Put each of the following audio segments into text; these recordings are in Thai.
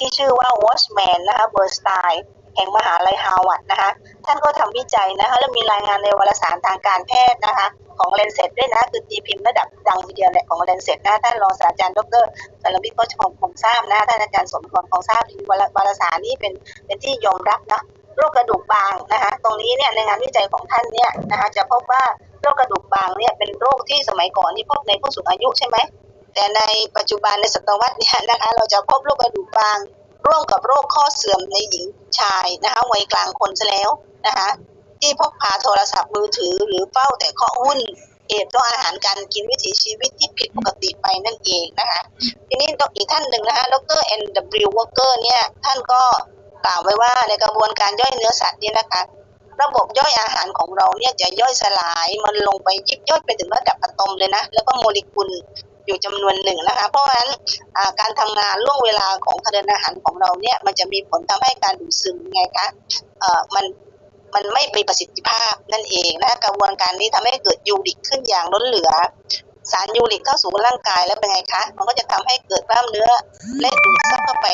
ที่ชื่อว่า Watchman นะคะเบอร์สไตน์แห่งมหาลัยฮาวาดนะคะ ท่านก็ทำวิจัยนะคะ และมีรายงานในวารสารทางการแพทย์นะคะ ของเลนเซตด้วยนะ คือตีพิมพ์ระดับดังทีเดียวแหละของเลนเซตนะท่านรองศาสตราจารย์ดรสารวิทย์ก็คงคงทราบนะท่านอาจารย์สมพรคงทราบวารวารสารนี้เป็นเป็นที่ยอมรับนะโรคกระดูกบางนะคะ ตรงนี้เนี่ยในงานวิจัยของท่านเนี่ยนะคะจะพบว่าโรคกระดูกบางเนี่ยเป็นโรคที่สมัยก่อนนี่พบในผู้สูงอายุใช่ไหม แต่ในปัจจุบันในศตวรรษนี่ยนะคะ เราจะพบโรคกระดูกบาง ร่วมกับโรคข้อเสื่อมในหญิงชายนะคะวัยกลางคนซะแล้วนะคะที่พกพาโทรศัพท์มือถือหรือเฝ้าแต่ข้อหุ้นเหตุเพราะอาหารการกินวิถีชีวิตที่ผิดปกติไปนั่นเองนะคะทีนี้อีกท่านหนึ่งนะคะดร N.W. Walker เนี่ยท่านก็กล่าวไว้ว่าในกระบวนการย่อยเนื้อสัตว์เนี่ยนะคะ ระบบย่อยอาหารของเราเนี่ยจะย่อยสลายมันลงไปยิบย่อยไปถึงระดับอะตอมเลยนะ แล้วก็โมเลกุล อยู่จำนวนหนึ่งนะคะ เพราะฉะนั้นการทำงานล่วงเวลาของทางเดินอาหารของเราเนี่ยมันจะมีผลทำให้การดูดซึมไงคะเอ่อมันมันไม่มีประสิทธิภาพนั่นเองนะคะกระบวนการนี้ทำให้เกิดยูริกขึ้นอย่างล้นเหลือ สารยูริกเข้าสู่ร่างกายแล้วเป็นไงคะมันก็จะทำให้เกิดกล้ามเนื้อและดูดซับเข้าไป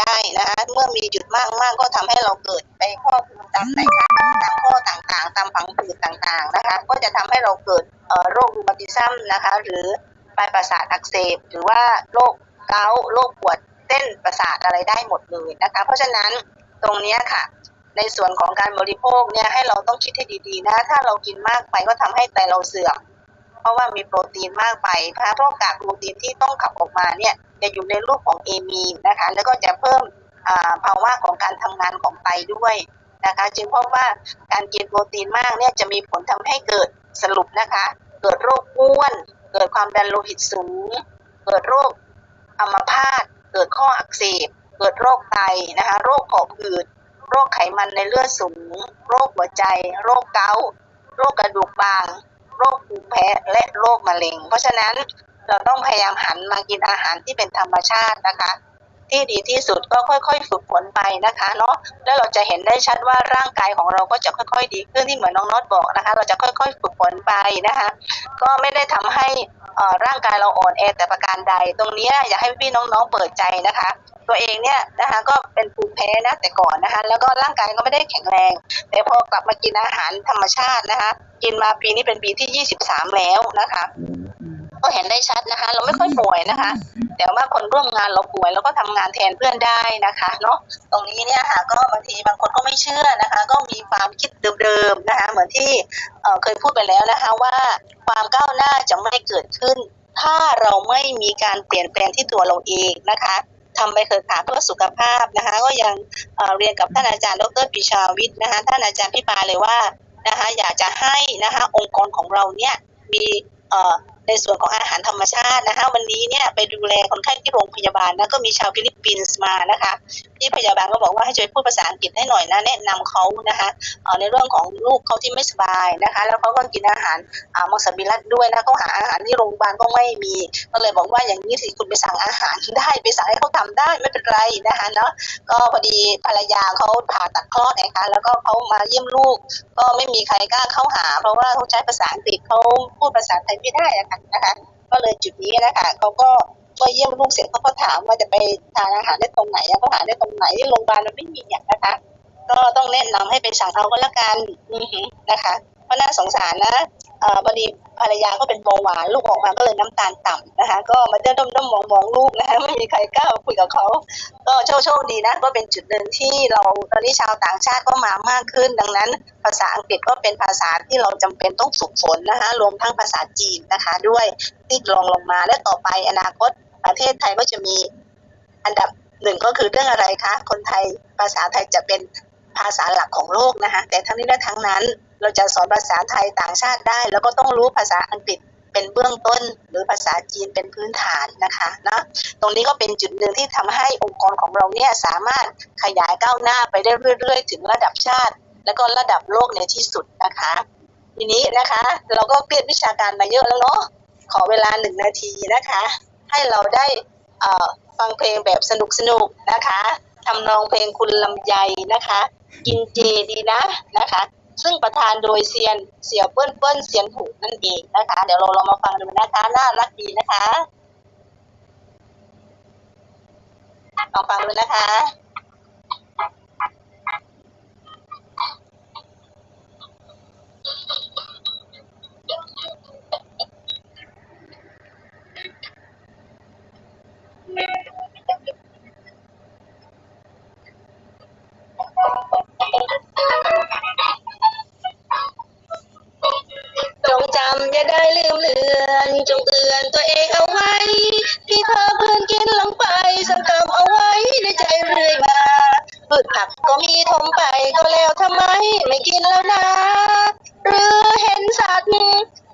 ได้นะคะเมื่อมีจุดมากมากๆก็ทำให้เราเกิดไปข้อภูมิตามไหนคะตามข้อต่างๆ ตามผังผืดต่างๆนะคะ ก็จะทำให้เราเกิดโรครูมาติซัมนะคะ หรือ ปลายประสาทอักเสบ หรือว่าโรคเกาต์โรคปวดเส้นประสาทอะไรได้หมดเลยนะคะ เพราะฉะนั้นตรงนี้ค่ะ ในส่วนของการบริโภคเนี่ยให้เราต้องคิดให้ดีๆนะ ถ้าเรากินมากไปก็ทำให้ไตเราเสื่อม เพราะว่ามีโปรตีนมากไปนะคะเพราะกากโปรตีนที่ต้องขับออกมาเนี่ยจะอยู่ในรูปของเอมีนนะคะ แล้วก็จะเพิ่มภาวะของการทำงานของไตด้วยนะคะจึงพบว่าการกินโปรตีนมากเนี่ยจะมีผลทำให้เกิดสรุปนะคะ เกิดโรคอ้วน เกิดความดันโลหิตสูง เกิดโรคอัมพาต เกิดข้ออักเสบ เกิดโรคไตนะคะ โรคหอบหืด โรคไขมันในเลือดสูง โรคหัวใจ โรคเกาต์โรคกระดูกบาง โรคภูมิแพ้ และโรคมะเร็ง เพราะฉะนั้นเราต้องพยายามหันมากินอาหารที่เป็นธรรมชาตินะคะ ที่ดีที่สุดก็ค่อยๆ ฝึกฝนไปนะคะเนาะแล้วเราจะเห็นได้ชัดว่าร่างกายของเราก็จะค่อย ๆ ดีขึ้นที่เหมือนน้องน็อตบอกนะคะ เราจะค่อยๆ ฝึกฝนไปนะคะ ก็ไม่ได้ทำให้ร่างกายเราอ่อนแอแต่ประการใด ตรงนี้อยากให้พี่น้องๆเปิดใจนะคะ ตัวเองเนี่ยนะคะก็เป็นภูมิแพ้นะแต่ก่อนนะคะ แล้วก็ร่างกายก็ไม่ได้แข็งแรง แต่พอกลับมากินอาหารธรรมชาตินะคะ กินมาปีนี้เป็นปีที่ 23 แล้วนะคะ ก็เห็นได้ชัดนะคะ เราไม่ค่อยป่วยนะคะ แต่ว่าคนร่วมงานเราป่วยเราก็ทำงานแทนเพื่อนได้นะคะเนาะตรงนี้เนี่ยค่ะก็บางทีบางคนก็ไม่เชื่อนะคะ ก็มีความคิดเดิมๆนะคะ เหมือนที่เเคยพูดไปแล้วนะคะว่าความก้าวหน้าจะไม่เกิดขึ้น ถ้าเราไม่มีการเปลี่ยนแปลงที่ตัวเราเองนะคะทำไปเถอะค่ะเพื่อสุขภาพนะคะ ก็ยังเเรียนกับท่านอาจารย์ดรปิชาวิทย์นะคะท่านอาจารย์พี่ปาเลยว่านะคะอยากจะให้นะคะองค์กรของเราเนี่ยมี ในส่วนของอาหารธรรมชาตินะคะวันนี้เนี่ยไปดูแลคนไข้ที่โรงพยาบาลนะก็มีชาวฟิลิปปินส์มานะคะที่พยาบาลก็บอกว่าให้ช่วยพูดภาษาอังกฤษให้หน่อยนะแนะนำเขานะคะในเรื่องของลูกเขาที่ไม่สบายนะคะแล้วเขาก็กินอาหารมังสวิรัตด้วยนะเขาหาอาหารที่โรงพยาบาลก็ไม่มีก็เลยบอกว่าอย่างนี้สิคุณไปสั่งอาหารได้ไปสั่งให้เขาทำได้ไม่เป็นไรนะคะเนาะก็พอดีภรรยาเขาผ่าตัดคลอดนะคะแล้วก็เขามาเยี่ยมลูก ก็ไม่มีใครกล้าเข้าหา เพราะว่าเขาใช้ภาษาอังกฤษเขาพูดภาษาไทยไม่ได้อะค่ะนะคะ ก็เลยจุดนี้นะคะเขาก็เมื่อเยี่ยมลูกเสร็จเขาก็ถามว่าจะไปทานอาหารได้ตรงไหนอะเขาหาได้ตรงไหนที่โรงพยาบาลมันไม่มีอย่างนะคะ ก็ต้องแนะนำให้ไปสั่งเอาก็แล้วกันอือหือนะคะ เพราะน่าสงสารนะอพอดีภรรยาก็เป็นเบาหวานลูกออกมาก็เลยน้ำตาลต่ำนะคะ ก็มาเดินด้อมๆมองๆลูกนะคะไม่มีใครกล้าคุยกับเขา ก็โชคโชคดีนะ ก็เป็นจุดหนึ่งที่เราตอนนี้ชาวต่างชาติก็มามากขึ้น ดังนั้น ภาษาอังกฤษก็เป็นภาษาที่เราจำเป็นต้องฝึกฝนนะคะรวมทั้งภาษาจีนนะคะด้วยที่รองลงมาและต่อไปอนาคตประเทศไทยก็จะมีอันดับหนึ่งก็คือเรื่องอะไรคะ คนไทยภาษาไทยจะเป็นภาษาหลักของโลกนะคะแต่ทั้งนี้และทั้งนั้น เราจะสอนภาษาไทยต่างชาติได้ แล้วก็ต้องรู้ภาษาอังกฤษเป็นเบื้องต้น หรือภาษาจีนเป็นพื้นฐานนะคะเนาะตรงนี้ก็เป็นจุดหนึ่งที่ทำให้องค์กรของเราเนี่ยสามารถขยายก้าวหน้าไปได้เรื่อย ๆ ถึงระดับชาติ แล้วก็ระดับโลกในที่สุดนะคะ ทีนี้นะคะ เราก็เรียนวิชาการมาเยอะแล้วเนาะขอเวลาหนึ่งนาทีนะคะ ให้เราได้ฟังเพลงแบบสนุกๆนะคะทำนองเพลงคุณลำไยนะคะ กินเจดีนะนะคะ ซึ่งประธานโดยเซียนเสี่ยเปิ้ลเปิ้ลเซียนผูกนั่นเองนะคะ เดี๋ยวเราลองมาฟังดูนะคะน่ารักดีนะคะลองฟังดูนะคะ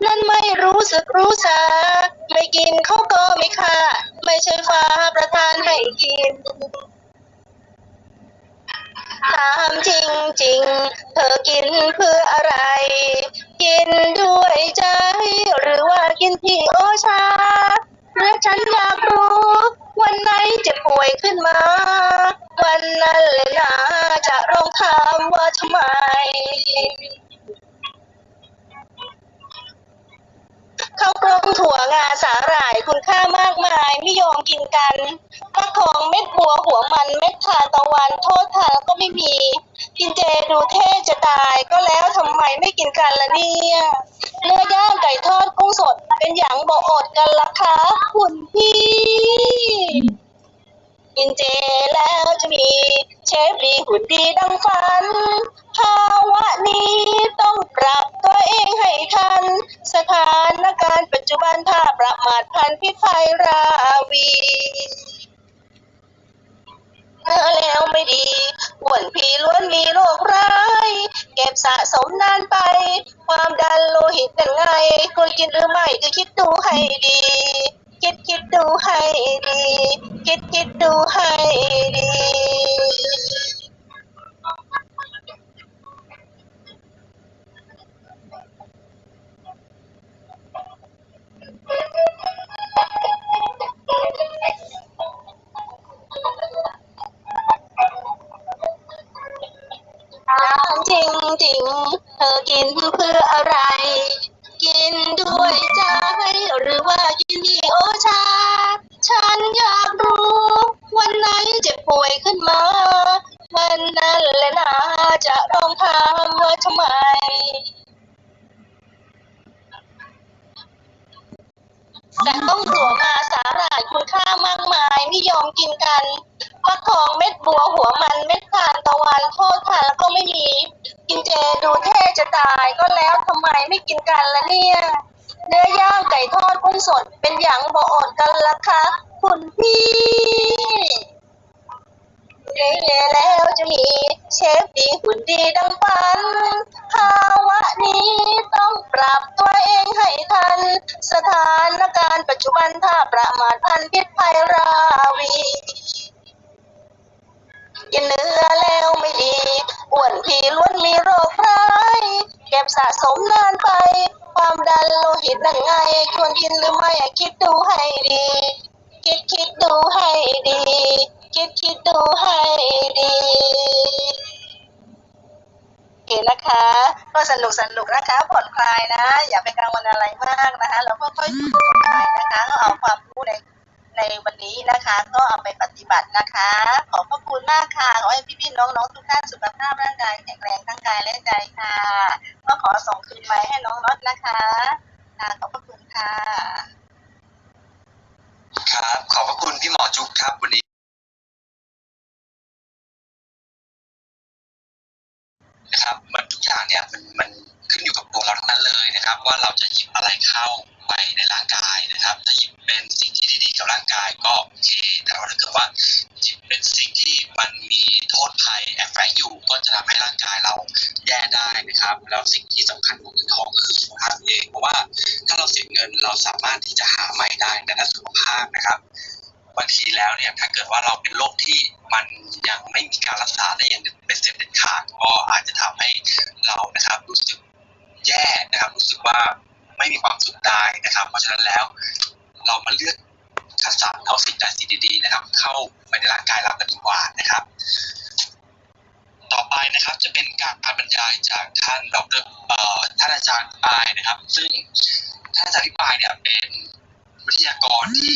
นั้นไม่รู้สึกรู้สา ไม่กินเขาก็ไม่ค่า ไม่ใช่ฟ้าประทานให้กิน ถามจริงจริง เธอกินเพื่ออะไร กินด้วยใจ หรือว่ากินที่โอชาหรือฉันอยากรู้ วันไหนจะป่วยขึ้นมา วันนั้นเลยนะจะร้องถามว่าทำไม ข้าวกล้องถั่วงาสาหร่ายคุณค่ามากมายไม่ยอมกินกันฟักทองเม็ดบัวหัวมันเม็ดทานตะวันโทษทานก็ไม่มี กินเจดูเท่จะตายก็แล้วทำไมไม่กินกันละเนี่ยเนื้อย่างไก่ทอดกุ้งสดเป็นอย่างบอกอดกันล่ะคะคุณพี่ กินเจแล้วจะมีเชฟดีหุ่นดีดังฝัน ภาวะนี้ต้องปรับตัวเองให้ทัน สถานการณ์ปัจจุบันถ้าประมาทพันพิภัยราวีเนื้อแล้วไม่ดีอ้วนพีล้วนมีโรคร้าย เก็บสะสมนานไป ความดันโลหิตเป็นไงควรกินหรือไม่ก็คิดดูให้ดี คิดคิดดูให้ดี คิดคิดดูให้ดี จะร้องถามว่าทำไมแต่ต้องหัวมาสาหร่ายคุณค่ามากมายไม่ยอมกินกันฟักทองเม็ดบัวหัวมันเม็ดทานตะวันโทษทานแล้วก็ไม่มี กินเจดูเท่จะตายก็แล้วทำไมไม่กินกันละเนี่ยเนื้อย่างไก่ทอดกุ้งสดเป็นอย่างบอดกันละคะ คุณพี่ เย่แล้วจะมีเชฟดีหุ่นดีดังฝัน ภาวะนี้ต้องปรับตัวเองให้ทัน สถานการณ์ปัจจุบันถ้าประมาทพันพิษภัยราวีกินเนื้อแล้วไม่ดีอ้วนพีล้วนมีโรคร้ายเก็บสะสมนานไป ความดันโลหิตนั่นไงควรกินหรือไม่คิดดูให้ดี คิดคิดดูให้ดี คิดคิดดูให้ดีโอเคนะคะ ก็สนุกสนุกนะคะผ่อนคลายนะ อย่าไปกังวลอะไรมากนะคะ เราก็ค่อยๆผ่อนคลายนะคะก็เอาความรู้ในในวันนี้นะคะ ก็เอาไปปฏิบัตินะคะ ขอบพระคุณมากค่ะขอให้พี่ๆน้องๆทุกท่านสุขภาพร่างกายแข็งแรงทั้งกายและใจค่ะ ก็ขอส่งคืนไม้ให้น้องน็อตนะคะค่ะขอบพระคุณค่ะ ครับ ขอบพระคุณพี่หมอจุ๊บครับวันนี้ นะครับมันทุกอย่างเนี่ยมันมันขึ้นอยู่กับตัวเราทั้งนั้นเลยนะครับ ว่าเราจะหยิบอะไรเข้าไปในร่างกายนะครับ ถ้าหยิบเป็นสิ่งที่ดีๆกับร่างกายก็โอเค แต่ว่าถ้าเกิดว่าหยิบเป็นสิ่งที่มันมีโทษภัยแอบแฝงอยู่ ก็จะทำให้ร่างกายเราแย่ได้นะครับ แล้วสิ่งที่สำคัญของเงินทองก็คือสุขภาพเองเพราะว่าถ้าเราเสียเงินเราสามารถที่จะหาใหม่ได้แต่ถ้าสุขภาพนะครับ บางทีแล้วเนี่ยถ้าเกิดว่าเราเป็นโรคที่มันยังไม่มีการรักษาได้อย่างเป็นเสร็จเด็ดขาดก็อาจจะทำให้เรานะครับรู้สึกแย่นะครับ รู้สึกว่าไม่มีความสุขได้นะครับ เพราะฉะนั้นแล้ว เรามาเลือกคัดสรรเอาสิ่งใดสิ่งดีๆนะครับ เข้าไปในร่างกายเรากันดีกว่านะครับ ต่อไปนะครับจะเป็นการบรรยายจากท่านดรเอ่อท่านอาจารย์ปายนะครับ ซึ่งท่านอาจารย์ปายเนี่ยเป็นวิทยากรที่